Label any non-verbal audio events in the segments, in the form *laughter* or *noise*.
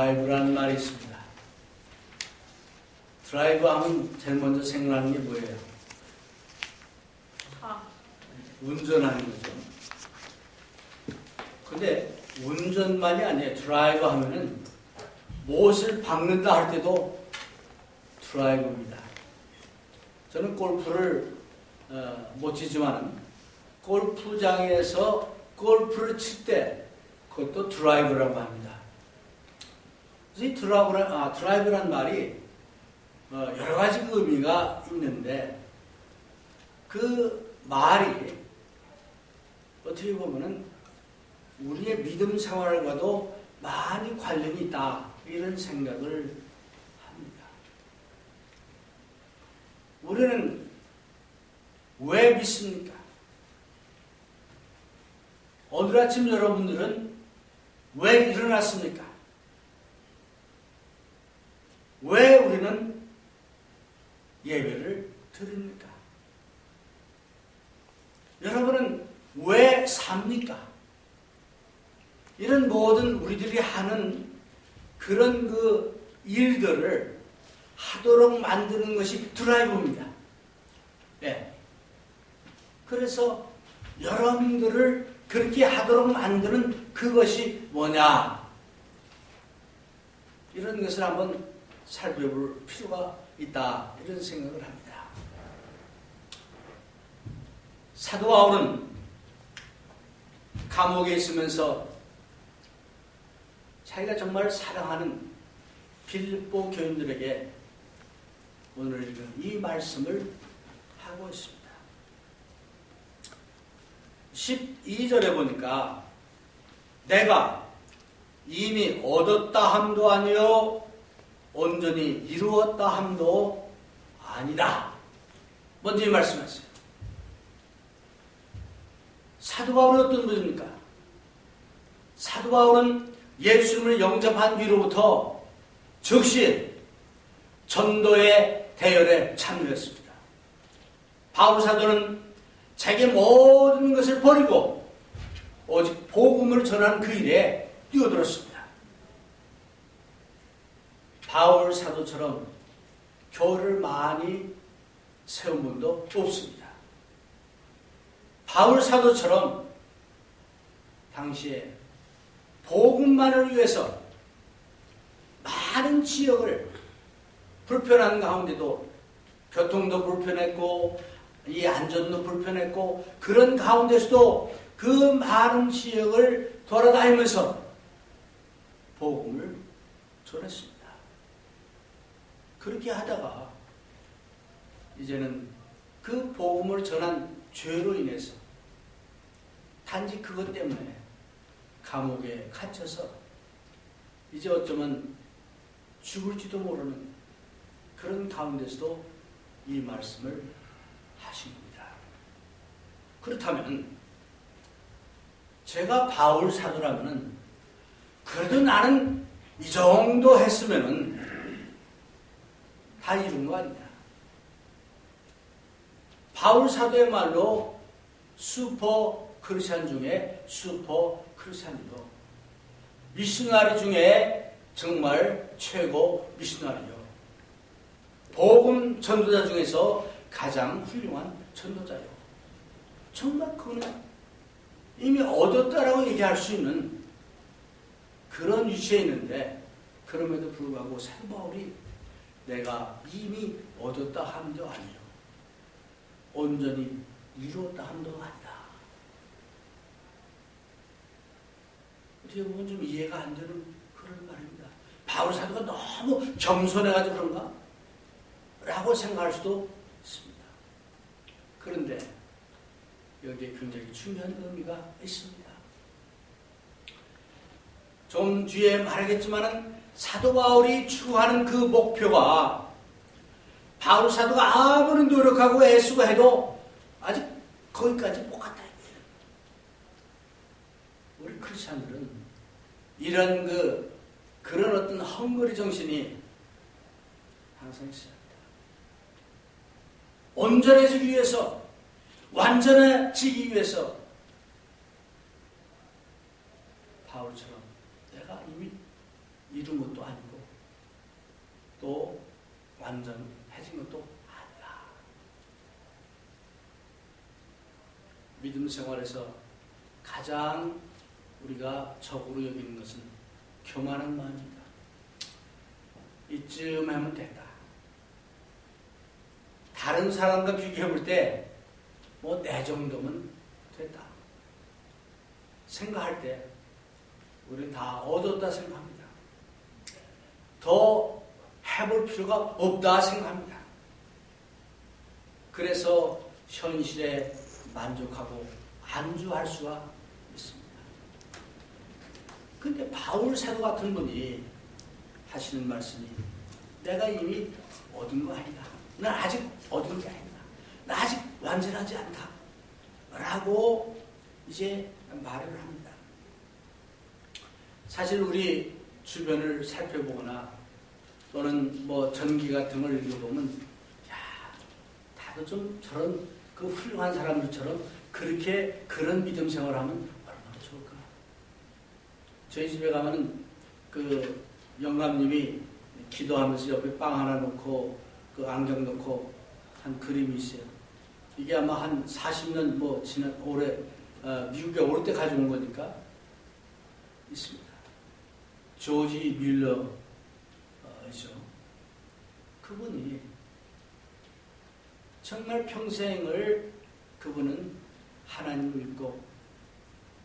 드라이브라는 말이 있습니다. 드라이브 하면 제일 먼저 생각나는 게 뭐예요? 차. 운전하는 거죠. 근데 운전만이 아니에요. 드라이브 하면은 무엇을 박는다 할 때도 드라이브입니다. 저는 골프를 어, 못 치지만 골프장에서 골프를 칠 때 그것도 드라이브라고 합니다. 이 드라이브란, 아, 드라이브란 말이 어, 여러 가지 의미가 있는데 그 말이 어떻게 보면은 우리의 믿음 생활과도 많이 관련이 있다 이런 생각을 합니다. 우리는 왜 믿습니까? 오늘 아침 여러분들은 왜 일어났습니까? 왜 우리는 예배를 드립니까? 여러분은 왜 삽니까? 이런 모든 우리들이 하는 그런 그 일들을 하도록 만드는 것이 드라이브입니다. 네. 그래서 여러분들을 그렇게 하도록 만드는 그것이 뭐냐? 이런 것을 한번 살펴볼 필요가 있다. 이런 생각을 합니다. 사도 바울은 감옥에 있으면서 자기가 정말 사랑하는 빌보 교인들에게 오늘 읽은 이 말씀을 하고 있습니다. 12절에 보니까 내가 이미 얻었다 함도 아니요 온전히 이루었다 함도 아니다. 먼저 이 말씀하세요. 사도 바울은 어떤 분입니까? 사도 바울은 예수님을 영접한 뒤로부터 즉시 전도의 대열에 참여했습니다. 바울 사도는 자기 모든 것을 버리고 오직 복음을 전하는 그 일에 뛰어들었습니다. 바울 사도처럼 교회를 많이 세운 분도 없습니다. 바울 사도처럼 당시에 복음만을 위해서 많은 지역을 불편한 가운데도 교통도 불편했고 이 안전도 불편했고 그런 가운데서도 그 많은 지역을 돌아다니면서 복음을 전했습니다. 그렇게 하다가 이제는 그 복음을 전한 죄로 인해서 단지 그것 때문에 감옥에 갇혀서 이제 어쩌면 죽을지도 모르는 그런 가운데서도 이 말씀을 하신 겁니다. 그렇다면 제가 바울 사도라면은 그래도 나는 이 정도 했으면은 다 이룬 거 아니냐. 바울 사도의 말로 슈퍼 크리스찬 중에 슈퍼 크리스찬이요. 미셔나리 중에 정말 최고 미셔나리요. 복음 전도자 중에서 가장 훌륭한 전도자요. 정말 그거는 이미 얻었다라고 얘기할 수 있는 그런 위치에 있는데 그럼에도 불구하고 사도 바울이 내가 이미 얻었다 함도 아니요. 온전히 이루었다 함도 아니다. 어떻게 보면 좀 이해가 안 되는 그런 말입니다. 바울 사도가 너무 겸손해가지고 그런가? 라고 생각할 수도 있습니다. 그런데 여기에 굉장히 중요한 의미가 있습니다. 좀 뒤에 말하겠지만은 사도 바울이 추구하는 그 목표가 바울 사도가 아무리 노력하고 애쓰고 해도 아직 거기까지 못 갔다. 우리 크리스천들은 이런 그 그런 어떤 헝거리 정신이 항상 있어야 합니다. 온전해지기 위해서 완전해지기 위해서 바울처럼 내가 이미 이룬 것도 아니고 또 완전해진 것도 아니야. 믿음 생활에서 가장 우리가 적으로 여기는 것은 교만한 마음입니다. 이쯤 하면 된다. 다른 사람과 비교해 볼 때 뭐 내 정도면 됐다. 생각할 때 우리는 다 얻었다 생각합니다. 더 해볼 필요가 없다 생각합니다. 그래서 현실에 만족하고 안주할 수가 있습니다. 근데 바울 사도 같은 분이 하시는 말씀이 내가 이미 얻은 거 아니다. 난 아직 얻은 게 아니다. 나 아직 완전하지 않다. 라고 이제 말을 합니다. 사실 우리 주변을 살펴보거나 또는 뭐 전기 같은 걸 읽어보면 야 다들 좀 저런 그 훌륭한 사람들처럼 그렇게 그런 믿음 생활하면 얼마나 좋을까. 저희 집에 가면은 그 영감님이 기도하면서 옆에 빵 하나 놓고 그 안경 놓고 한 그림이 있어요. 이게 아마 한 40년 뭐 지난 올해 어, 미국에 올 때 가져온 거니까 있습니다. 조지 뮬러죠. 그분이 정말 평생을 그분은 하나님을 믿고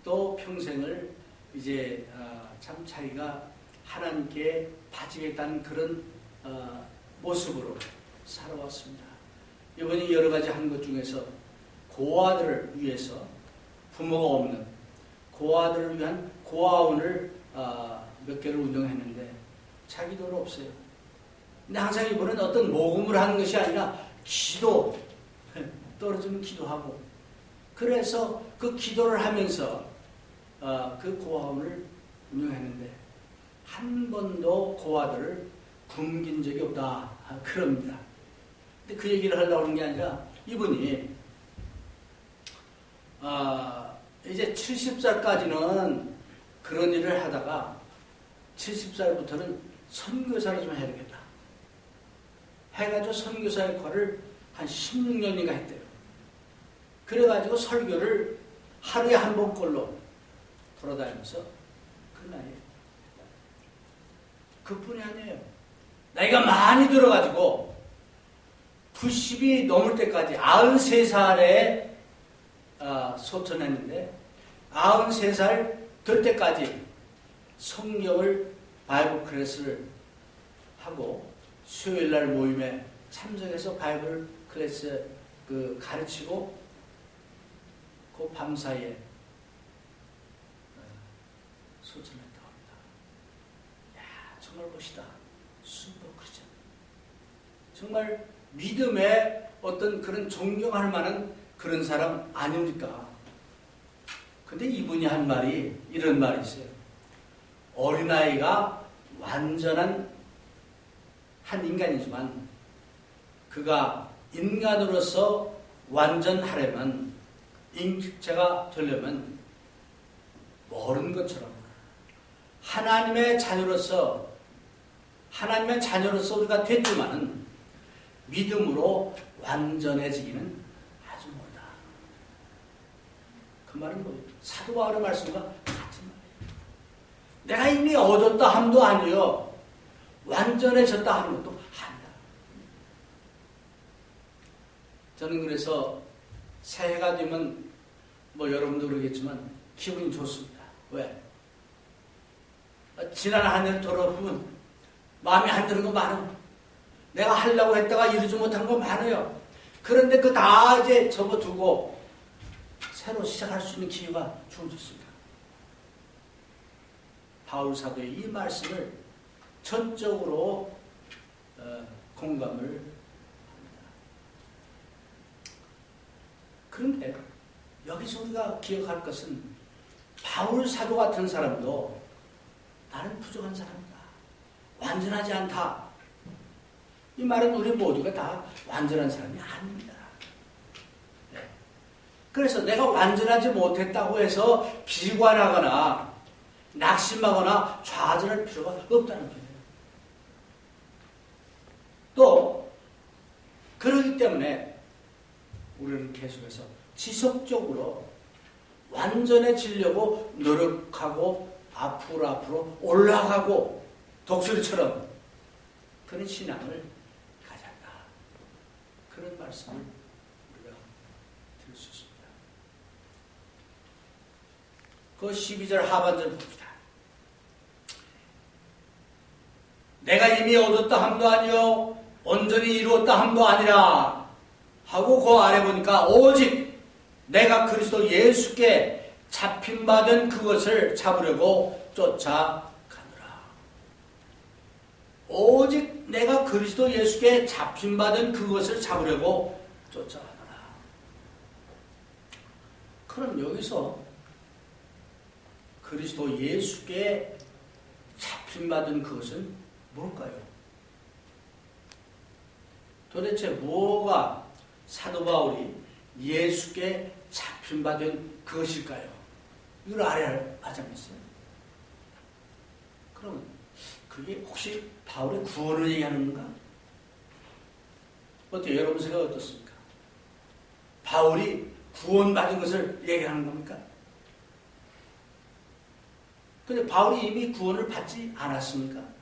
또 평생을 이제 어, 참 자기가 하나님께 바치겠다는 그런 어, 모습으로 살아왔습니다. 이번에 여러 가지 한 것 중에서 고아들을 위해서 부모가 없는 고아들을 위한 고아원을 어, 몇 개를 운영했는데 자기 돈 없어요. 근데 항상 이분은 어떤 모금을 하는 것이 아니라 기도 *laughs* 떨어지면 기도하고 그래서 그 기도를 하면서 어, 그 고아원을 운영했는데 한 번도 고아들을 굶긴 적이 없다 그럽니다. 근데 그 얘기를 하려고 하는 게 아니라 이분이 아, 이제 70살까지는 그런 일을 하다가 70살부터는 선교사를 좀 해야 되겠다. 해가지고 선교사 역할을 한 16년인가 했대요. 그래가지고 설교를 하루에 한 번꼴로 돌아다니면서 그 나이에 그뿐이 아니에요. 나이가 많이 들어가지고 90이 넘을 때까지 93살에 아, 소천했는데 93살 될 때까지 성경을 바이블 클래스를 하고 수요일 날 모임에 참석해서 바이블 클래스 그 가르치고 그 밤사이에 어, 소천했다고 합니다. 야 정말 멋있다. 슈퍼 크리스천. 정말 믿음의 어떤 그런 존경할 만한 그런 사람 아닙니까? 근데 이분이 한 말이 이런 말이 있어요. 어린아이가 완전한 한 인간이지만 그가 인간으로서 완전하려면 인격체가 되려면 모르는 것처럼 하나님의 자녀로서 하나님의 자녀로서 우리가 됐지만은 믿음으로 완전해지기는 아주 멀다. 그 말은 뭐예요? 사도 바울의 말씀과. 내가 이미 얻었다 함도 아니요. 완전해졌다 하는 것도 아니다. 저는 그래서 새해가 되면 뭐 여러분도 그러겠지만 기분이 좋습니다. 왜? 지난 한 해를 돌아보면 마음에 안 드는 거 많아. 내가 하려고 했다가 이루지 못한 거 많아요. 그런데 그 다 이제 접어두고 새로 시작할 수 있는 기회가 주어졌습니다. 바울 사도의 이 말씀을 전적으로 어, 공감을 합니다. 그런데 여기서 우리가 기억할 것은 바울 사도 같은 사람도 나는 부족한 사람이다. 완전하지 않다. 이 말은 우리 모두가 다 완전한 사람이 아닙니다. 네. 그래서 내가 완전하지 못했다고 해서 비관하거나 낙심하거나 좌절할 필요가 없다는 거예요. 또 그러기 때문에 우리는 계속해서 지속적으로 완전해지려고 노력하고 앞으로 앞으로 올라가고 독수리처럼 그런 신앙을 가졌다. 그런 말씀을 우리가 들을 수 있습니다. 그 12절 하반절 봅시다. 내가 이미 얻었다 함도 아니요 온전히 이루었다 함도 아니라 하고 그 아래 보니까 오직 내가 그리스도 예수께 잡힌 받은 그것을 잡으려고 쫓아가노라. 오직 내가 그리스도 예수께 잡힌 받은 그것을 잡으려고 쫓아가노라. 그럼 여기서 그리스도 예수께 잡힌 받은 그것은 뭘까요? 도대체 뭐가 사도 바울이 예수께 잡힌 받은 그것일까요? 이걸 알아야 하자면서요. 그럼 그게 혹시 바울의 구원을 얘기하는 건가? 어때요? 여러분 생각 어떻습니까? 바울이 구원받은 것을 얘기하는 겁니까? 근데 바울이 이미 구원을 받지 않았습니까?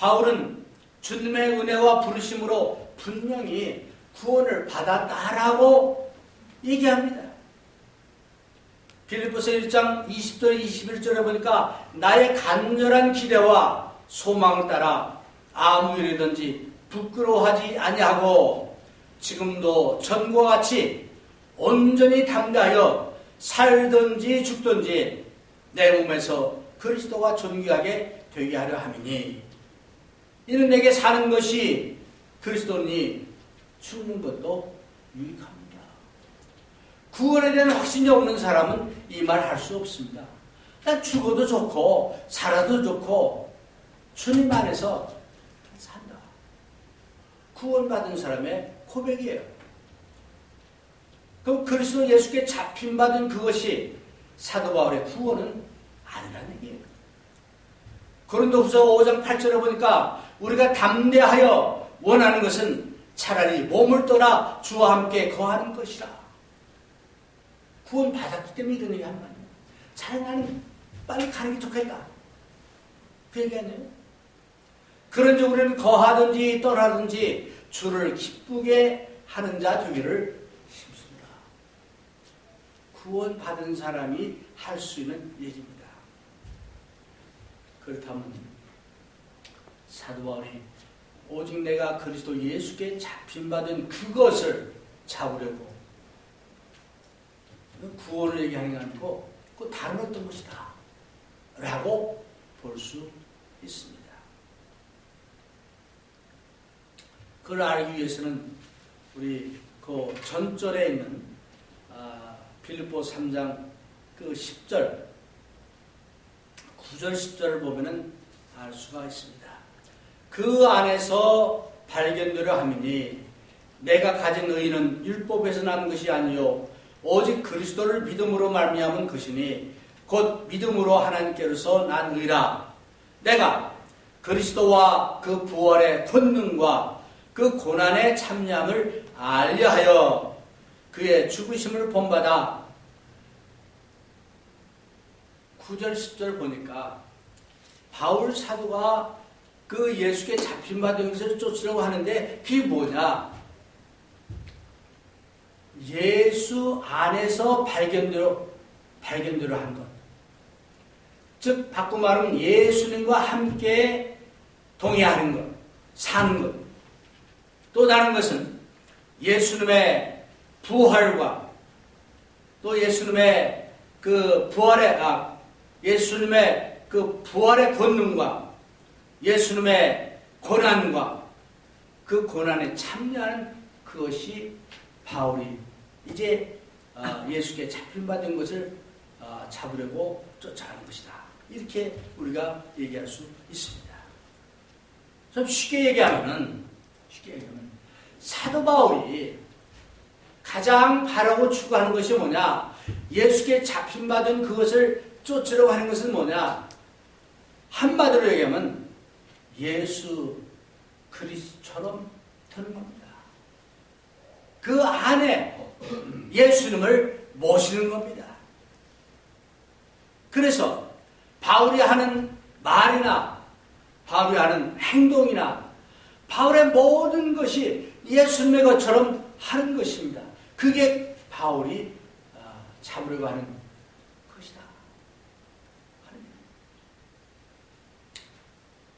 바울은 주님의 은혜와 부르심으로 분명히 구원을 받았다라고 얘기합니다. 빌리포스 1장 20절 21절에 보니까 나의 간절한 기대와 소망을 따라 아무 일이든지 부끄러워하지 아니하고 지금도 전과 같이 온전히 담대하여 살든지 죽든지 내 몸에서 그리스도가 존귀하게 되게 하려 함이니 이는 내게 사는 것이 그리스도니 죽는 것도 유익합니다. 구원에 대한 확신이 없는 사람은 이 말 할 수 없습니다. 난 죽어도 좋고 살아도 좋고 주님 안에서 산다. 구원받은 사람의 고백이에요. 그럼 그리스도 예수께 잡힌 받은 그것이 사도 바울의 구원은 아니라는 얘기예요. 고린도후서 5장 8절에 보니까 우리가 담대하여 원하는 것은 차라리 몸을 떠나 주와 함께 거하는 것이라. 구원 받았기 때문에 이런 얘기 하는 거 아니에요. 차라리 나는 빨리 가는 게 좋겠다. 그 얘기 아니에요. 그런지 우리는 거하든지 떠나든지 주를 기쁘게 하는 자 되기를 힘습니다. 구원 받은 사람이 할 수 있는 얘기입니다. 그렇다면 사도 바울이 오직 내가 그리스도 예수께 잡힌 받은 그것을 잡으려고 구원을 얘기하는 게 아니고 그 다른 어떤 것이다 라고 볼 수 있습니다. 그걸 알기 위해서는 우리 그 전절에 있는 아, 빌립보 3장 그 10절 9절 10절을 보면은 알 수가 있습니다. 그 안에서 발견되려 함이니 내가 가진 의는 율법에서 난 것이 아니요 오직 그리스도를 믿음으로 말미암은 것이니 곧 믿음으로 하나님께로서 난 의라. 내가 그리스도와 그 부활의 권능과 그 고난의 참량을 알려하여 그의 죽으심을 본받아 9절 10절 보니까 바울 사도가 그 예수께 잡힌 받은 것을 쫓으려고 하는데 그게 뭐냐? 예수 안에서 발견대로 발견대로 한 것. 즉 바꿔 말하면 예수님과 함께 동의하는 것, 사는 것. 또 다른 것은 예수님의 부활과 또 예수님의 그 부활의 아 예수님의 그 부활의 권능과 예수님의 고난과 그 고난에 참여하는 그것이 바울이 이제 어, 예수께 잡힌 받은 것을 어, 잡으려고 쫓아가는 것이다. 이렇게 우리가 얘기할 수 있습니다. 좀 쉽게 얘기하면은 쉽게 얘기하면 사도 바울이 가장 바라고 추구하는 것이 뭐냐? 예수께 잡힌 받은 그것을 쫓으려고 하는 것은 뭐냐? 한마디로 얘기하면 예수 그리스처럼 되는 겁니다. 그 안에 예수님을 모시는 겁니다. 그래서 바울이 하는 말이나 바울이 하는 행동이나 바울의 모든 것이 예수님의 것처럼 하는 것입니다. 그게 바울이 참으려고 하는 것이다.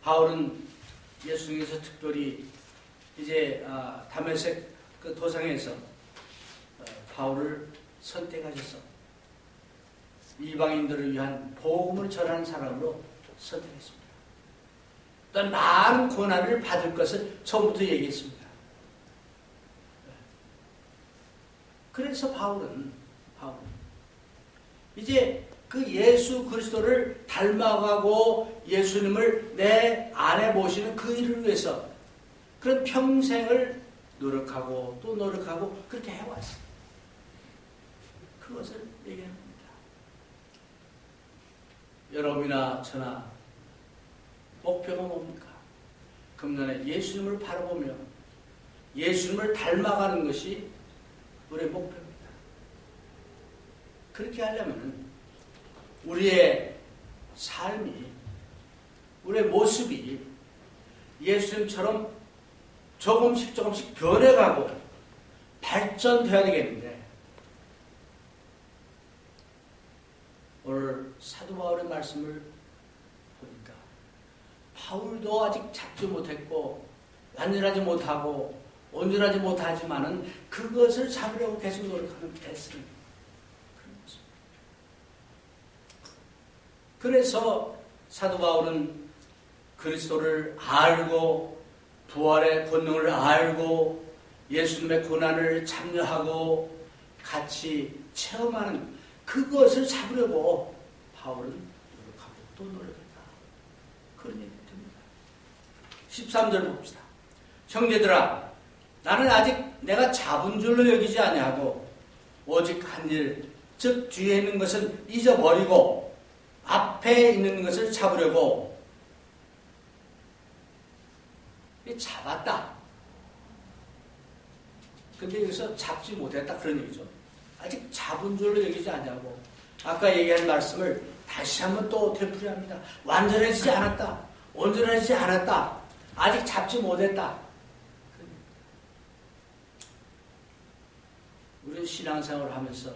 바울은 예수님께서 특별히 이제 아, 다메섹 그 도상에서 어, 바울을 선택하셔서 이방인들을 위한 복음을 전하는 사람으로 선택했습니다. 또한 많은 고난을 받을 것을 처음부터 얘기했습니다. 그래서 바울은 바울은 이제 그 예수 그리스도를 닮아가고 예수님을 내 안에 모시는 그 일을 위해서 그런 평생을 노력하고 또 노력하고 그렇게 해왔어요. 그것을 얘기합니다. 여러분이나 저나 목표가 뭡니까? 금년에 예수님을 바라보며 예수님을 닮아가는 것이 우리의 목표입니다. 그렇게 하려면 우리의 삶이, 우리의 모습이 예수님처럼 조금씩 조금씩 변해가고 발전되어야 되겠는데, 오늘 사도 바울의 말씀을 보니까, 바울도 아직 잡지 못했고, 완전하지 못하고, 온전하지 못하지만은 그것을 잡으려고 계속 노력하는 애쓰는 그래서 사도 바울은 그리스도를 알고 부활의 권능을 알고 예수님의 고난을 참여하고 같이 체험하는 그것을 잡으려고 바울은 노력하고 또 노력했다. 그런 얘기 됩니다. 13절 봅시다. 형제들아 나는 아직 내가 잡은 줄로 여기지 아니하고 오직 한 일, 즉 뒤에 있는 것은 잊어버리고 앞에 있는 것을 잡으려고 잡았다. 근데 여기서 잡지 못했다 그런 얘기죠. 아직 잡은 줄로 여기지 않냐고. 아까 얘기한 말씀을 다시 한번 또 되풀이합니다. 완전해지지 않았다. 온전해지지 않았다. 아직 잡지 못했다. 우리는 신앙생활을 하면서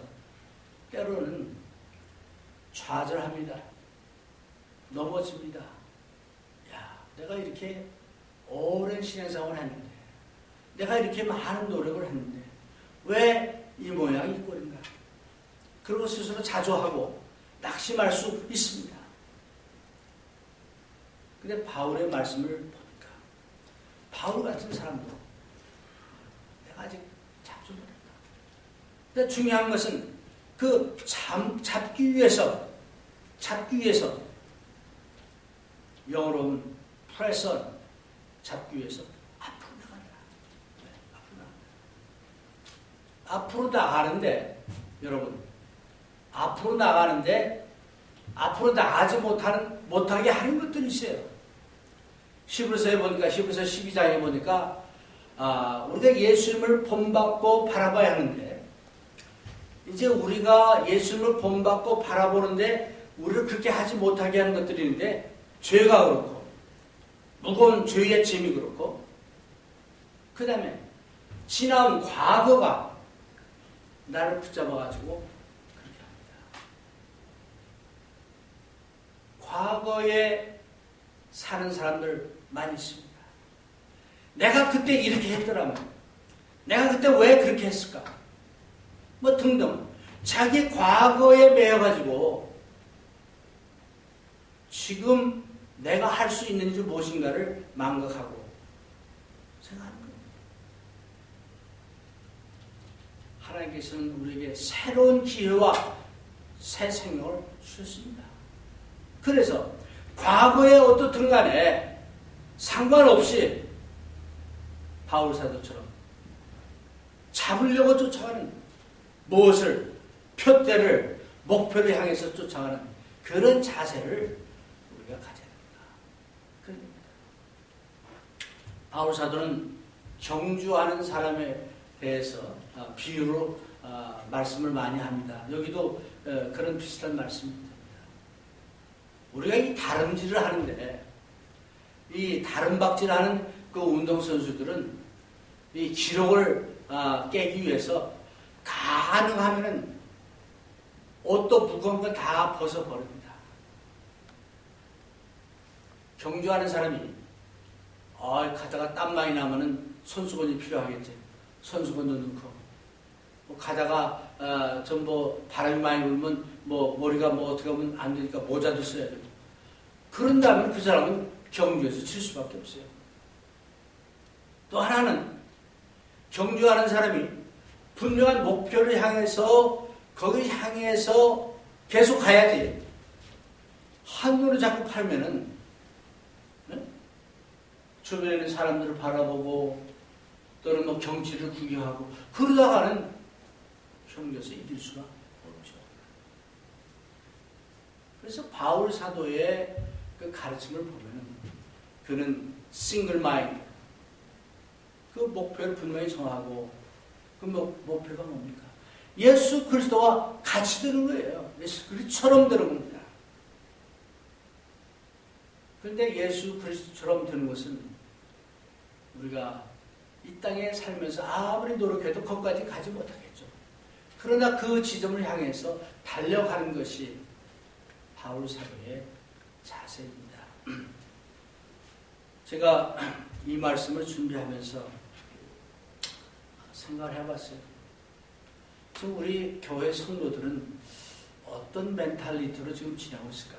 때로는 좌절합니다. 넘어집니다. 야, 내가 이렇게 오랜 신앙생활을 했는데, 내가 이렇게 많은 노력을 했는데, 왜 이 모양이 이 꼴인가? 그리고 스스로 자조하고 낙심할 수 있습니다. 근데 바울의 말씀을 보니까, 바울 같은 사람도 내가 아직 잡지 못했다. 근데 중요한 것은 그 잠, 잡기 위해서, 잡기 위해서, 영어로는 프레선, 잡기 위해서 앞으로 나간다. 네, 앞으로 나간다. 앞으로 나가는데, 여러분, 앞으로 나가는데, 앞으로 나가지 못하는, 못하게 하는 것들이 있어요. 시브서에 보니까, 시브서 12장에 보니까, 아, 우리가 예수님을 본받고 바라봐야 하는데, 이제 우리가 예수님을 본받고 바라보는데 우리를 그렇게 하지 못하게 하는 것들이 있는데 죄가 그렇고 무거운 죄의 짐이 그렇고 그 다음에 지나온 과거가 나를 붙잡아가지고 그렇게 합니다. 과거에 사는 사람들 많이 있습니다. 내가 그때 이렇게 했더라면 내가 그때 왜 그렇게 했을까? 뭐 등등 자기 과거에 매여가지고 지금 내가 할 수 있는 지 무엇인가를 망각하고 생각하는 겁니다. 하나님께서는 우리에게 새로운 기회와 새 생명을 주셨습니다. 그래서 과거에 어떻든 간에 상관없이 바울 사도처럼 잡으려고 쫓아가는 무엇을 표대를 목표를 향해서 쫓아가는 그런 자세를 우리가 가져야 됩니다. 그런 겁니다. 바울 사도는 경주하는 사람에 대해서 아, 비유로 아, 말씀을 많이 합니다. 여기도 어, 그런 비슷한 말씀입니다. 우리가 이 다름질을 하는데 이 다름박질하는 그 운동 선수들은 이 기록을 아, 깨기 위해서 가능하면은 옷도 무거운 거 다 벗어버립니다. 경주하는 사람이 아, 가다가 땀 많이 나면은 손수건이 필요하겠지. 손수건도 넣고 뭐 가다가 어, 전뭐 바람이 많이 불면 뭐 머리가 뭐 어떻게 하면 안 되니까 모자도 써야 되고 그런 다음에 그 사람은 경주에서 칠 수밖에 없어요. 또 하나는 경주하는 사람이 분명한 목표를 향해서 거기 향해서 계속 가야지. 한눈에 자꾸 팔면은 네? 주변에 있는 사람들을 바라보고 또는 뭐 경치를 구경하고 그러다가는 경주에서 이길 수가 없죠. 그래서 바울 사도의 그 가르침을 보면은 그는 싱글 마인드 그 목표를 분명히 정하고 그 목, 목표가 뭡니까? 예수 그리스도와 같이 되는 거예요. 예수 그리스도처럼 되는 겁니다. 그런데 예수 그리스도처럼 되는 것은 우리가 이 땅에 살면서 아무리 노력해도 거기까지 가지 못하겠죠. 그러나 그 지점을 향해서 달려가는 것이 바울 사도의 자세입니다. 제가 이 말씀을 준비하면서 생각을 해봤어요. 지금 우리 교회 성도들은 어떤 멘탈리티로 지금 지나고 있을까?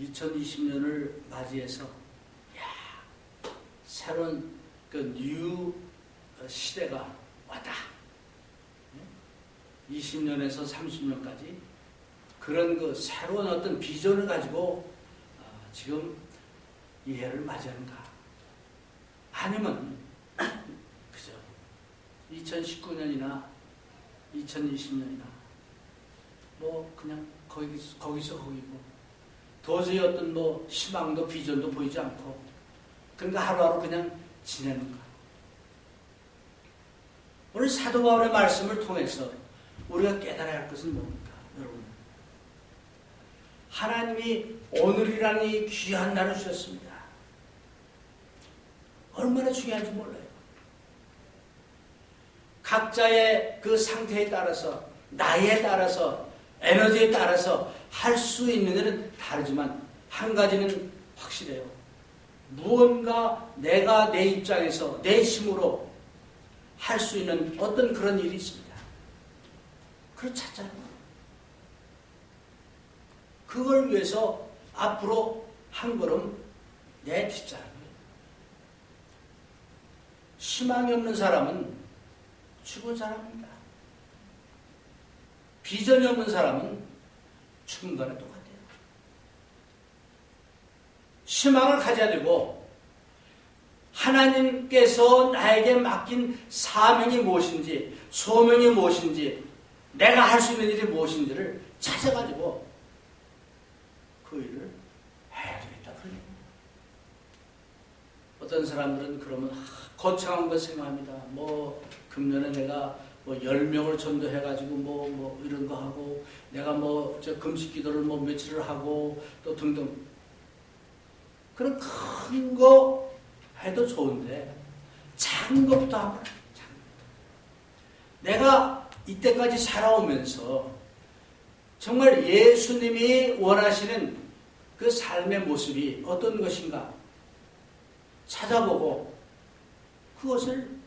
2020년을 맞이해서 야 새로운 그 뉴 시대가 왔다. 20년에서 30년까지 그런 그 새로운 어떤 비전을 가지고 어, 지금 이 해를 맞이하는가? 아니면 그죠? 2019년이나 2020년이나 뭐 그냥 거기서 거기고 도저히 어떤 뭐 희망도 비전도 보이지 않고 그러니까 하루하루 그냥 지내는가? 오늘 사도 바울의 말씀을 통해서 우리가 깨달아야 할 것은 뭡니까? 여러분. 하나님이 오늘이라는 이 귀한 날을 주셨습니다. 얼마나 중요한지 몰라요. 각자의 그 상태에 따라서, 나이에 따라서, 에너지에 따라서 할 수 있는 일은 다르지만 한 가지는 확실해요. 무언가 내가 내 입장에서 내 힘으로 할 수 있는 어떤 그런 일이 있습니다. 찾자는 거예요. 그걸 위해서 앞으로 한 걸음 내딛자는 거예요. 희망이 없는 사람은 죽은 사람입니다. 비전이 없는 사람은 죽은 거나 똑같아요. 희망을 가져야 되고 하나님께서 나에게 맡긴 사명이 무엇인지 소명이 무엇인지 내가 할 수 있는 일이 무엇인지를 찾아가지고 그 일을 해야 되겠다. 어떤 사람들은 그러면 아, 거창한 거 생각합니다. 뭐 금년에 내가 뭐 10명을 전도해가지고 뭐, 뭐 이런 거 하고 내가 뭐 저 금식 기도를 뭐 며칠을 하고 또 등등 그런 큰 거 해도 좋은데 작은 것부터 하고 내가 이때까지 살아오면서 정말 예수님이 원하시는 그 삶의 모습이 어떤 것인가 찾아보고 그것을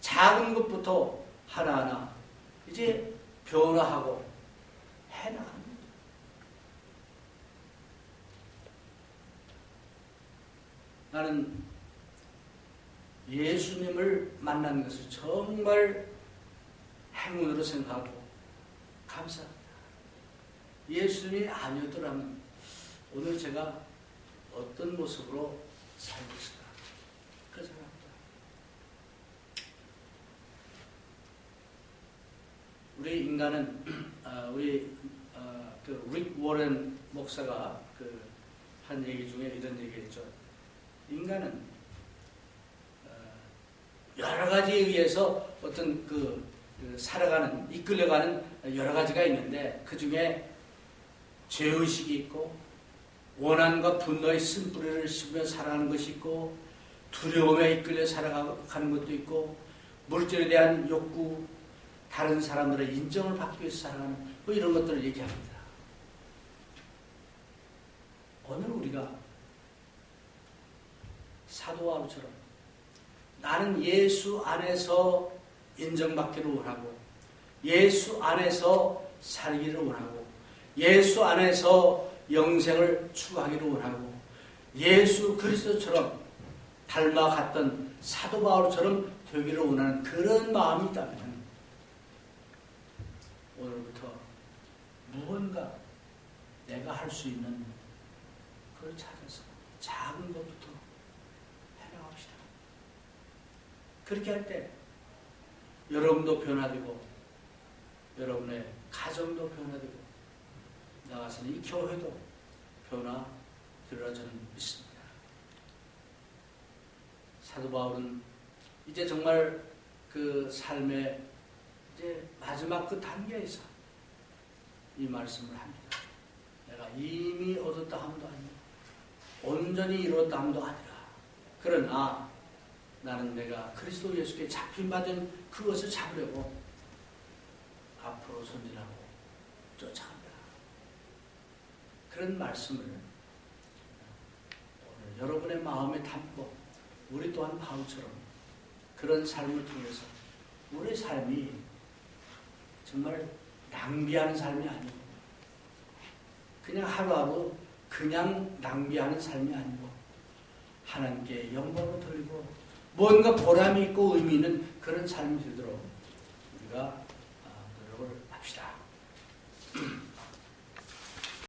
작은 것부터 하나하나 이제 변화하고 해나갑니다. 나는 예수님을 만난 것을 정말 행운으로 생각하고 감사합니다. 예수님이 아니었더라면 오늘 제가 어떤 모습으로 살고 있을까? 그 생각합니다. 우리 인간은 어, 우리 어, 그릭 워렌 목사가 그 한 얘기 중에 이런 얘기했죠. 인간은 어, 여러 가지에 의해서 어떤 그, 그 살아가는 이끌려가는 여러 가지가 있는데 그 중에 죄의식이 있고 원한과 분노의 쓴뿌리를 씹으며 살아가는 것이 있고 두려움에 이끌려 살아가는 것도 있고 물질에 대한 욕구 다른 사람들의 인정을 받기 위해서 살아가는 뭐 이런 것들을 얘기합니다. 오늘 우리가 사도 바울처럼 나는 예수 안에서 인정받기를 원하고 예수 안에서 살기를 원하고 예수 안에서 영생을 추구하기를 원하고 예수 그리스도처럼 닮아갔던 사도 바울처럼 되기를 원하는 그런 마음이 있다면 오늘부터 무언가 내가 할 수 있는 그걸 찾아서 작은 것부터 해나갑시다. 그렇게 할 때 여러분도 변화되고 여러분의 가정도 변화되고 나가서는 이 교회도 변화되리라 저는 믿습니다. 사도 바울은 이제 정말 그 삶의 이제 마지막 그 단계에서 이 말씀을 합니다. 내가 이미 얻었다 함도 아니고 온전히 이루었다 함도 아니라 그러나 나는 내가 그리스도 예수께 잡힌 받은 그것을 잡으려고 앞으로 전진하고 쫓아간다. 그런 말씀을 오늘 여러분의 마음에 담고 우리 또한 바울처럼 그런 삶을 통해서 우리 삶이 정말 낭비하는 삶이 아니고 그냥 하루하루 그냥 낭비하는 삶이 아니고 하나님께 영광을 돌리고 뭔가 보람이 있고 의미 있는 그런 삶이 되도록 우리가